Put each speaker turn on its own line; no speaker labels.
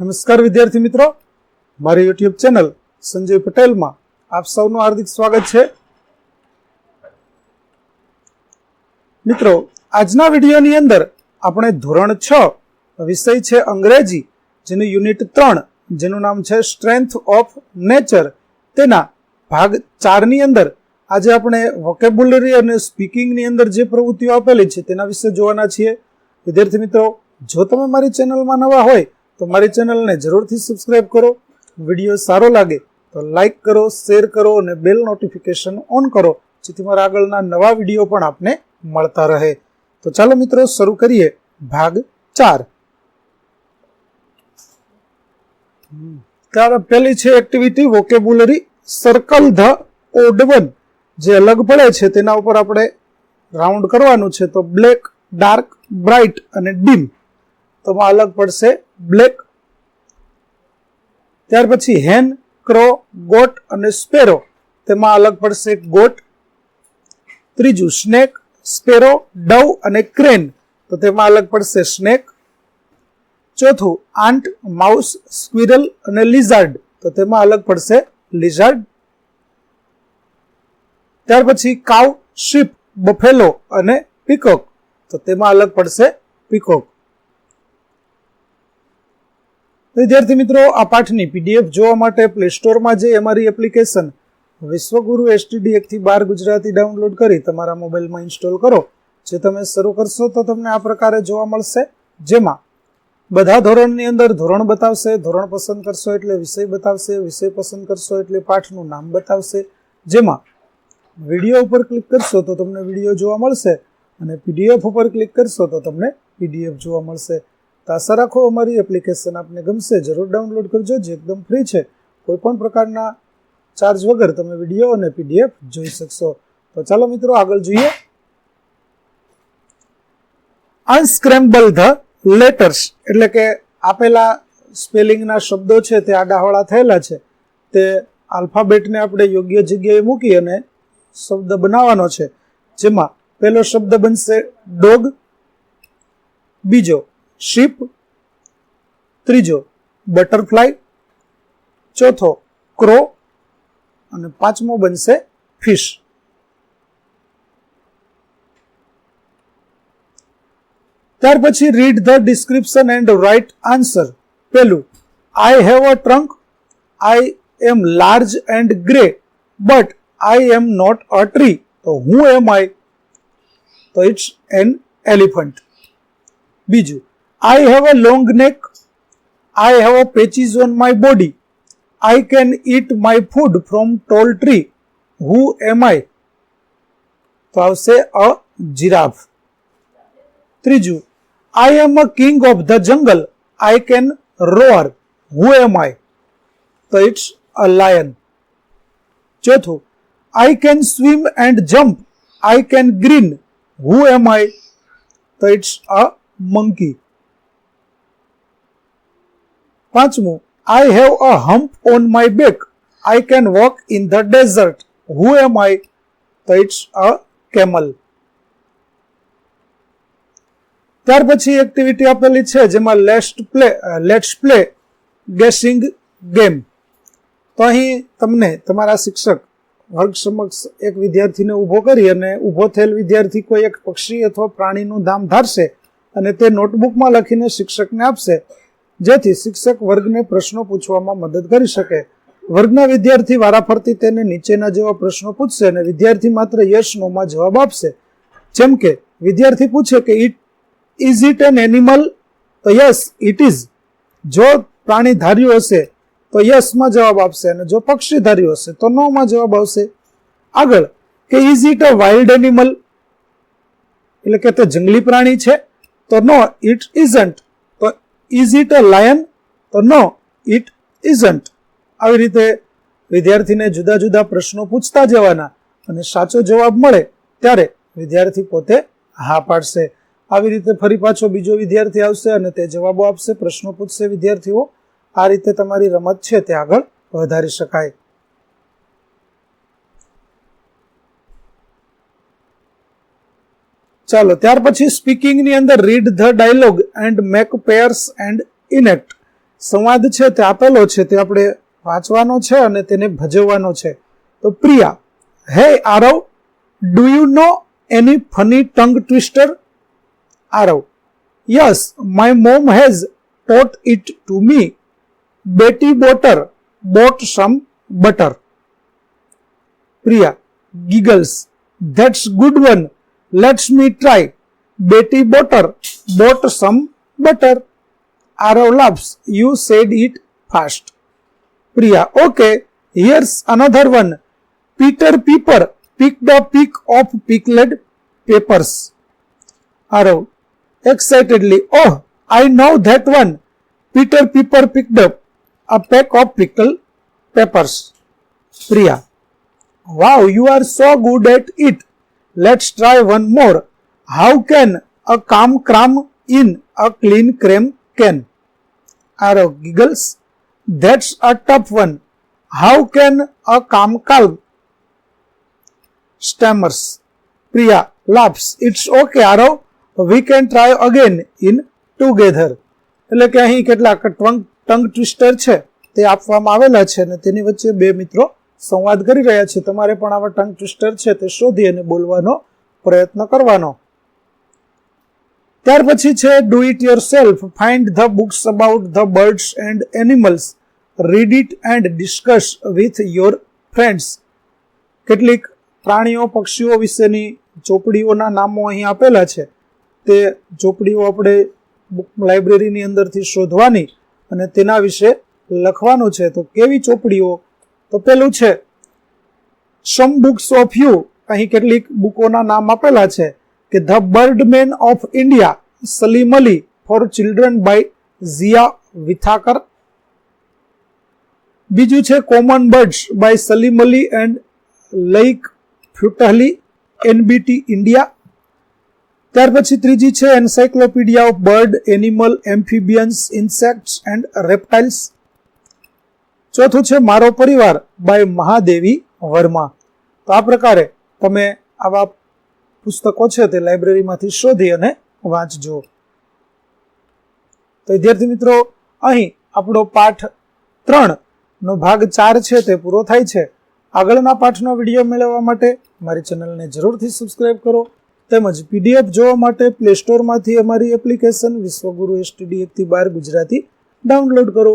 નમસ્કાર વિદ્યાર્થી મિત્રો. મારી યુટ્યુબ ચેનલ સંજય પટેલમાં આપ સૌનું હાર્દિક સ્વાગત છે. મિત્રો, આજના વિડીયોની અંદર આપણે ધોરણ છ વિષય છે અંગ્રેજી, જેનું યુનિટ ત્રણ, જેનું નામ છે સ્ટ્રેન્થ ઓફ નેચર તેના ભાગ ચારની અંદર આજે આપણે વોકેબ્યુલરી અને સ્પીકિંગની અંદર જે પ્રવૃત્તિઓ આપેલી છે તેના વિશે જોવાના છીએ. વિદ્યાર્થી મિત્રો, જો તમે મારી ચેનલમાં નવા હોય તો મારી ચેનલને જરૂરથી સબસ્ક્રાઇબ કરો. વીડિયો સારો લાગે તો લાઈક કરો શેર કરો અને બેલ નોટિફિકેશન ઓન કરો, જેથી મારા આગળના નવા વીડિયો પણ આપને મળતા રહે. તો ચાલો મિત્રો, શરૂ કરીએ ભાગ ચાર. ત્યારે પહેલી છે activity vocabulary circle the odd one જે અલગ પડે છે તેના ઉપર આપણે રાઉન્ડ કરવાનું છે તો બ્લેક ડાર્ક બ્રાઇટ અને ડીમ તો અલગ પડશે બ્લેક, ત્યાર પછી હેન, ક્રો, ગોટ અને સ્પેરો. તેમાં અલગ પડશે ગોટ, ત્રીજું સ્નેક, સ્પેરો, ડવ અને ક્રેન. તો તેમાં અલગ પડશે સ્નેક. ચોથું આંટ, માઉસ, સ્ક્વિરલ અને લિઝાર્ડ. તો તેમાં અલગ પડશે લિઝાર્ડ. ત્યાર પછી કાવ શીપ, બફેલો અને પીકોક. તો તેમાં અલગ પડશે પીકોક. વિદ્યાર્થી મિત્રો, આ પાઠની પીડીએફ જોવા માટે પ્લે સ્ટોરમાં જઈ અમારી એપ્લિકેશન વિશ્વગુરુ એસટીડી એકથી બાર ગુજરાતી ડાઉનલોડ કરી તમારા મોબાઈલમાં ઇન્સ્ટોલ કરો. જે તમે શરૂ કરશો તો તમને આ પ્રકારે જોવા મળશે. જેમાં બધા ધોરણની અંદર ધોરણ બતાવશે, ધોરણ પસંદ કરશો એટલે વિષય બતાવશે, વિષય પસંદ કરશો એટલે પાઠનું નામ બતાવશે. જેમાં વીડિયો ઉપર ક્લિક કરશો તો તમને વીડિયો જોવા મળશે અને પીડીએફ ઉપર ક્લિક કરશો તો તમને પીડીએફ જોવા મળશે. તો આશા રાખો અમારી એપ્લિકેશન આપને ગમશે. જરૂર ડાઉનલોડ કરજો, જે એકદમ ફ્રી છે. કોઈ પણ પ્રકારના ચાર્જ વગર તમે વીડિયો અને પીડીએફ જોઈ શકશો. તો ચાલો મિત્રો આગળ જોઈએ. અનસ્ક્રેમ્બલ ધ લેટર્સ એટલે કે આપેલા સ્પેલિંગના શબ્દો છે તે આડાહોળા થયેલા છે. તે આલ્ફાબેટને આપણે યોગ્ય જગ્યાએ મૂકી અને શબ્દ બનાવવાનો છે. જેમાં પહેલો શબ્દ બનશે ડોગ બીજો શીપ. ત્રીજો, બટરફ્લાય. ચોથો, ક્રો. અને પાંચમો બનશે ફિશ. ત્યાર પછી read the description and write answer પેલું I have a trunk I am large and grey but I am not a tree તો હું એમ આઈ તો ઇટ્સ એન એલિફન્ટ બીજું આઈ have a long neck I have a patches on my body I can eat my food from tall tree who am I તો આવશે a giraffe ત્રીજું I am a king of the jungle I can રોઅર who am I તો it's a lion ચોથું I can swim and jump I can green who am I તો it's a monkey પાંચમું I have a hump on my back I can walk in the desert who am I તો it's a camel ત્યાર પછી activity આપેલી છે, જેમાં lest play let's play guessing game તો અહીં તમને તમારા શિક્ષક વર્ગ સમક્ષ એક વિદ્યાર્થીને ઊભો કરી અને ઊભો થયેલ વિદ્યાર્થી કોઈ એક પક્ષી અથવા પ્રાણીનું ધામ ધારશે અને તે નોટબુકમાં લખીને શિક્ષકને આપશે. જેથી શિક્ષક વર્ગને પ્રશ્નો પૂછવામાં મદદ કરી શકે. વર્ગના વિદ્યાર્થી વારાફરતી તેને નીચેના જેવા પ્રશ્નો પૂછશે અને વિદ્યાર્થી માત્ર યશ નોમાં જવાબ આપશે. જેમ કે, વિદ્યાર્થી પૂછે કે it is it an animal તો યસ ઇટ ઇઝ જો પ્રાણી ધાર્યું હશે, તો યસમાં જવાબ આપશે અને જો પક્ષી ધાર્યું હશે, તો નોમાં જવાબ આવશે. આગળ, કે is it a wild animal એટલે કે તે જંગલી પ્રાણી છે, તો no it isn't is it a lion તો નો ઇટ ઇઝન્ટ આવી રીતે વિદ્યાર્થીને જુદા જુદા પ્રશ્નો પૂછતા જવાના અને સાચો જવાબ મળે ત્યારે વિદ્યાર્થી પોતે હા પાડશે. આવી રીતે ફરી પાછો બીજો વિદ્યાર્થી આવશે અને તે જવાબો આપશે, પ્રશ્નો પૂછશે વિદ્યાર્થીઓ. આ રીતે તમારી રમત છે, તે આગળ વધારી શકાય. ચાલો, ત્યાર પછી સ્પીકિંગની અંદર read the dialogue and make pairs and enact સંવાદ છે તે આપેલો છે, તે આપણે વાંચવાનો છે અને તેને ભજવવાનો છે. તો Priya, hey Aarav do you know any funny tongue twister Aarav yes my mom has taught it to me Betty Botter bought some butter Priya giggles that's good one Let's me try. Betty butter bought some butter. arrow laughs. You said it fast. Priya, okay. Here's another one. Peter Piper picked a peck of pickled peppers. Arav, excitedly, oh, I know that one. Peter Piper picked up a pack of pickled peppers. Priya, wow, you are so good at it. Let's try one more. How can a calm cram in a clean cream can? Arrow giggles, that's a tough one. How can a calm calm stammers. Priya laughs. It's okay, Arrow. We can try again in together. એટલે કે અહીં કેટલાક tongue tongue twister છે તે આપવામાં આવેલા છે અને તેની વચ્ચે બે મિત્રો સંવાદ કરી રહ્યા છે. તમારે પણ આવા ટંગ ટ્વિસ્ટર છે તે શોધી અને બોલવાનો પ્રયત્ન કરવાનો. ત્યાર પછી છે do it yourself find the books about the birds and animals read it and discuss with your friends કેટલીક પ્રાણીઓ, પક્ષીઓ વિશેની ચોપડીઓના નામો અહીં આપેલા છે. તે ચોપડીઓ આપણે બુક લાઇબ્રેરીની અંદરથી શોધવાની અને તેના વિશે લખવાનું છે. તો કેવી ચોપડીઓ તો પેલું છે સમ બુક્સ ઓફ યુ અહીં કેટલીક બુકોના નામ આપેલા છે, કે the birdman of India Salim Ali for children by Zai Whitaker બીજું છે common birds by Salim Ali and Laeeq Futehally NBT India ત્યાર પછી ત્રીજી છે encyclopedia of bird animal amphibians insects and reptiles ચોથું છે, મારો પરિવાર બાય મહાદેવી વર્મા. તો આ પ્રકારે તમે આવા પુસ્તકો છે તે લાઇબ્રેરીમાંથી શોધી અને વાંચજો. તો વિદ્યાર્થી મિત્રો, અહીં આપણો પાઠ ત્રણ નો ભાગ ચાર છે તે પૂરો થાય છે. આગળના પાઠનો વીડિયો મેળવવા માટે મારી ચેનલને જરૂરથી સબસ્ક્રાઇબ કરો. તેમજ પીડીએફ જોવા માટે પ્લે સ્ટોરમાંથી અમારી એપ્લિકેશન વિશ્વગુરુ એસટીડી એકથી બાર ગુજરાતી ડાઉનલોડ કરો.